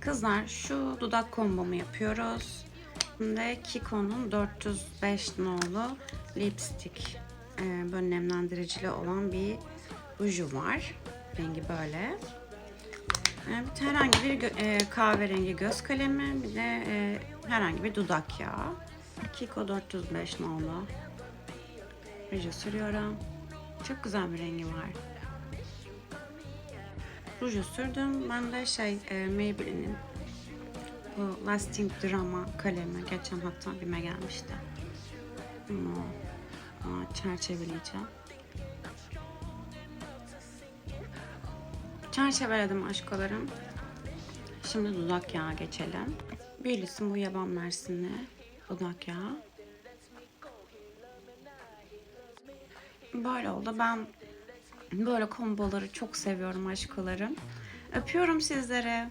Kızlar şu dudak kombomu yapıyoruz. Şimdi Kiko'nun 405 nolu lipstick e, böyle nemlendiricili olan bir ruju var. Rengi böyle. E, bir herhangi bir e, kahverengi göz kalemi bir de e, herhangi bir dudak yağı. Kiko 405 nolu. Ruju sürüyorum. Çok güzel bir rengi var. Ruju sürdüm. Ben de şey e, Maybelline'in bu Lasting Drama kalemi geçen hatta bime gelmişti. Bunu aa, çerçeveleyeceğim. Çerçeveledim aşkolarım. Şimdi dudak yağı geçelim. Baileys'in bu yaban mersinli dudak yağı. Böyle oldu. Ben böyle komboları çok seviyorum aşkolarım. Öpüyorum sizleri.